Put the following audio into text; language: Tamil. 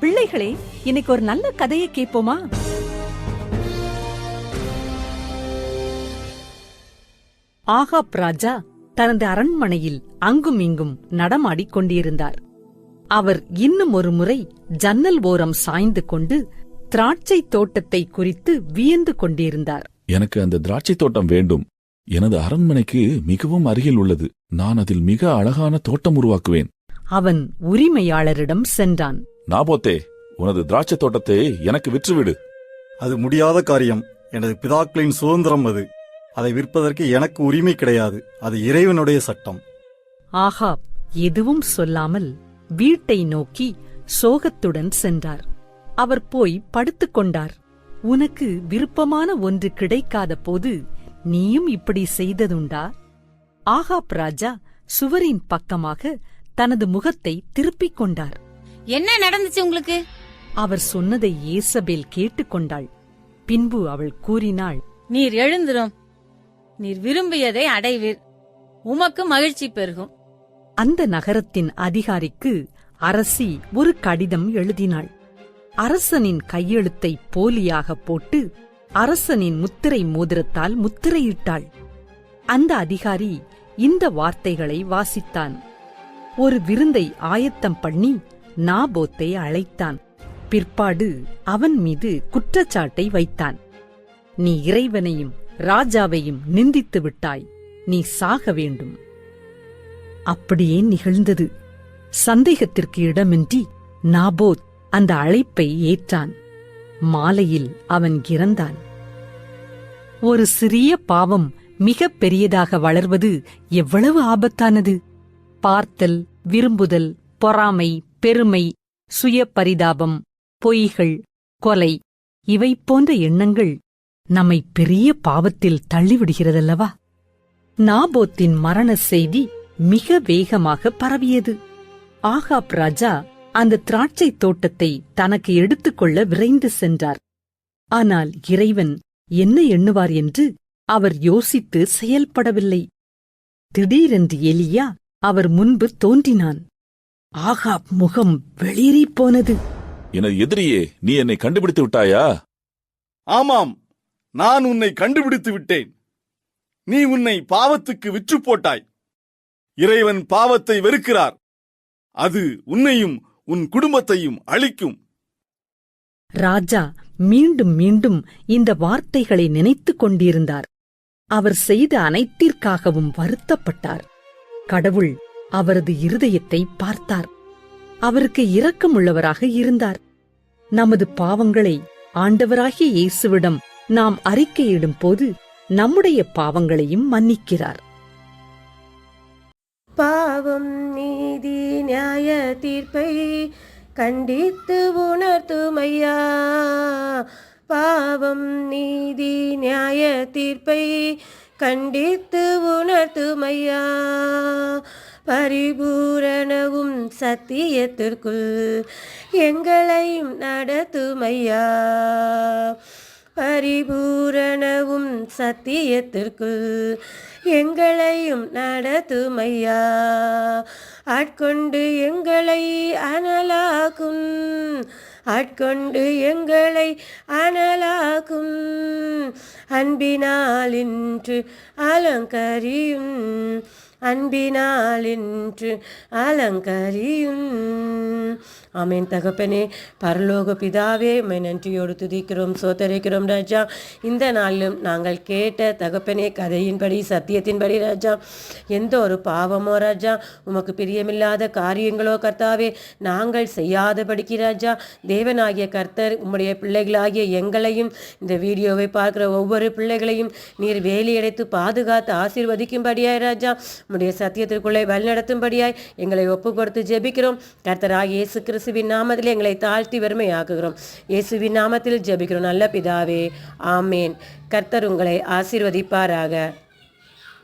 பிள்ளைகளே இன்னைக்கு ஒரு நல்ல கதையை கேட்போமா? ஆகாப் ராஜா தனது அரண்மனையில் அங்கும் இங்கும் நடமாடிக் கொண்டிருந்தார். அவர் இன்னும் ஒரு முறை ஜன்னல் ஓரம் சாய்ந்து கொண்டு திராட்சை தோட்டத்தை குறித்து வியந்து கொண்டிருந்தார். எனக்கு அந்த திராட்சை தோட்டம் வேண்டும். எனது அரண்மனைக்கு மிகவும் அருகில் உள்ளது. நான் அதில் மிக அழகான தோட்டம் உருவாக்குவேன். அவன் உரிமையாளரிடம் சென்றான். நாபோத்தே உனது திராட்சை தோட்டத்தை எனக்கு விற்றுவிடு. அது முடியாத காரியம். எனது பிதாக்களின் சுதந்திரம் அது. அதை விற்பதற்கு எனக்கு உரிமை கிடையாது. அது இறைவனுடைய சட்டம். ஆகாப் எதுவும் சொல்லாமல் வீட்டை நோக்கி சோகத்துடன் சென்றார். அவர் போய் படுத்துக் கொண்டார். உனக்கு விருப்பமான ஒன்று கிடைக்காத போது நீயும் இப்படி செய்ததுண்டா? ஆகாப் ராஜா சுவரின் பக்கமாக தனது முகத்தை திருப்பிக் கொண்டார். என்ன நடந்துச்சு உங்களுக்கு? அவர் சொன்னதை ஏசபேல் கேட்டுக்கொண்டாள் பின்பு அவள் கூறினாள் நீர் எழுந்திரும். நீர் விரும்பியதை அடைவீர். உமக்கு மகிழ்ச்சி பெருகும். அந்த நகரத்தின் அதிகாரிக்கு அரசி ஒரு கடிதம் எழுதினாள். அரசனின் கையெழுத்தை போலியாக போட்டு அரசனின் முத்திரை மோதிரத்தால் முத்திரையிட்டாள். அந்த அதிகாரி இந்த வார்த்தைகளை வாசித்தான். ஒரு விருந்தை ஆயத்தம் பண்ணி நாபோத்தை அழைத்தான். பிற்பாடு அவன் மீது குற்றச்சாட்டை வைத்தான். நீ இறைவனையும் ராஜாவையும் நிந்தித்து விட்டாய். நீ சாக வேண்டும். அப்படியே நிகழ்ந்தது. சந்தேகத்திற்கு இடமின்றி நாபோத் அந்த அழைப்பை ஏற்றான். மாலையில் அவன் இறந்தான். ஒரு சிறிய பாவம் மிகப் பெரியதாக வளர்வது எவ்வளவு ஆபத்தானது? பார்த்தல் விரும்புதல் பொறாமை பெருமை சுய பரிதாபம் பொய்கள் கொலை. இவை போன்ற எண்ணங்கள் நம்மை பெரிய பாவத்தில் தள்ளிவிடுகிறதல்லவா? நாபோத்தின் மரண செய்தி மிக வேகமாக பரவியது. ஆகாப் ராஜா அந்த திராட்சை தோட்டத்தை தனக்கு எடுத்துக்கொள்ள விரைந்து சென்றார். ஆனால் இறைவன் என்ன எண்ணுவார் என்று அவர் யோசித்து செயல்படவில்லை. திடீரென்று எலியா அவர் முன்பு தோன்றினான். ஆகாப் முகம் வெளியேறிப் போனது. எனது எதிரியே நீ என்னை கண்டுபிடித்து விட்டாயா? ஆமாம் நான் உன்னை கண்டுபிடித்து விட்டேன். நீ உன்னை பாவத்துக்கு விற்று போட்டாய். இறைவன் பாவத்தை வெறுக்கிறார். அது உன்னையும் உன் குடும்பத்தையும் அழிக்கும். ராஜா மீண்டும் மீண்டும் இந்த வார்த்தைகளை நினைத்துக் கொண்டிருந்தார். அவர் செய்த அனைத்திற்காகவும் வருத்தப்பட்டார். கடவுள் அவரது இருதயத்தை பார்த்தார். அவருக்கு இரக்கமுள்ளவராக இருந்தார். நமது பாவங்களை ஆண்டவராகிய இயேசுவிடம் நாம் அறிக்கையிடும் போது நம்முடைய பாவங்களையும் மன்னிக்கிறார். பாவம் நீதி நியாய தீர்ப்பை கண்டித்து உணர்த்துமையா? பாவம் நீதி நியாய தீர்ப்பை கண்டித்து உணர்த்துமையா? பரிபூரணவும் சத்தியத்திற்குள் எங்களையும் நடத்துமையா? பரிபூரணவும் சத்தியத்திற்குள் எங்களையும் நடத்துமையா? ஆட்கொண்டு எங்களை அனலாகும் ஆட்கொண்டு எங்களை அனலாக்கும். அன்பினாலின்று அலங்கரியும். அன்பினாலின்று அலங்கரியும் ஆமேன். தகப்பனே பரலோக பிதாவே உம்மை நன்றியோடு துதிக்கிறோம் சோத்தரிக்கிறோம் ராஜா. இந்த நாளிலும் நாங்கள் கேட்ட தகப்பனே கதையின்படி சத்தியத்தின்படி ராஜா. எந்த ஒரு பாவமோ ராஜா உமக்கு பிரியமில்லாத காரியங்களோ கர்த்தாவே நாங்கள் செய்யாதபடிக்கு ராஜா. தேவனாகிய கர்த்தர் உம்முடைய பிள்ளைகளாகிய எங்களையும் இந்த வீடியோவை பார்க்கிற ஒவ்வொரு பிள்ளைகளையும் நீர் வேலியடைத்து பாதுகாத்து ஆசீர்வதிக்கும்படியாய் ராஜா. உம்முடைய சத்தியத்திற்குள்ளே வழிநடத்தும்படியாய் எங்களை ஒப்பு கொடுத்து ஜெபிக்கிறோம். கர்த்தராக இயேசு கிறிஸ்துவின் நாமத்தில் எங்களை தாழ்த்தி வறுமையாக்குகிறோம். இயேசுவின் நாமத்தில் ஜெபிக்கிறோம். நல்ல பிதாவே ஆமேன். கர்த்தர் உங்களை ஆசீர்வதிப்பாராக.